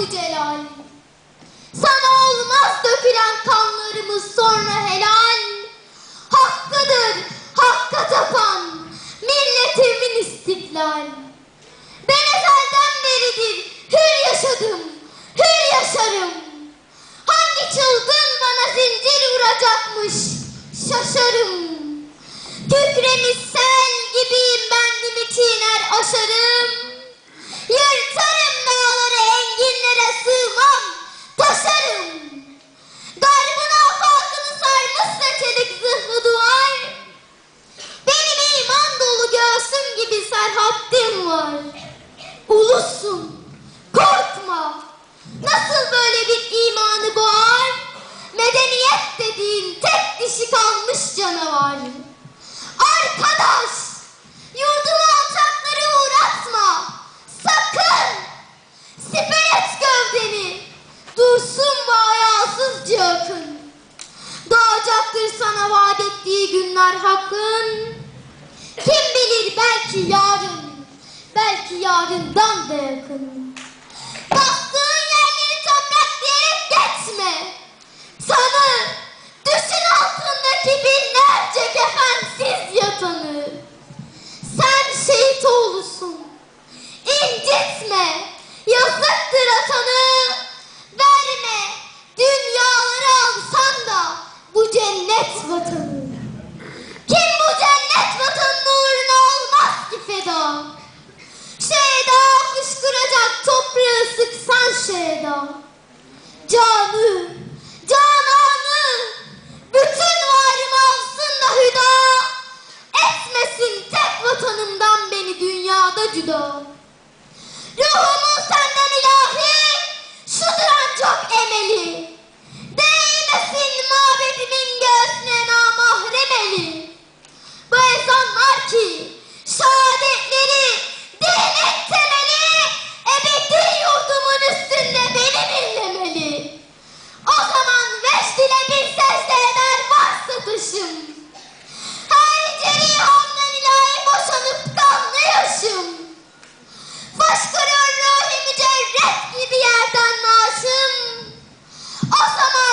bu celal. Sana olmaz dökülen kanlarımız sonra helal. Hakkıdır hakka tapan milletimin istiklal. Ben ezelden beridir hür yaşadım, hür yaşarım. Hangi çılgın bana zincir vuracakmış şaşarım. Kükremiş sel gibiyim bendimi çiğner aşarım. Ulusun, korkma. Nasıl böyle bir imanı boğar? Medeniyet dediğin tek dişi kalmış canavar. Arkadaş, yurdunu alçakları uğratma. Sakın. Siper et gövdeni. Dursun bu ayasızca akın. Doğacaktır sana vaat ettiği günler hakkın. Kim bilir belki yarın, belki yarından da Cüdo. Ruhumun senden ilahi, şudur ancak emeli. Ako!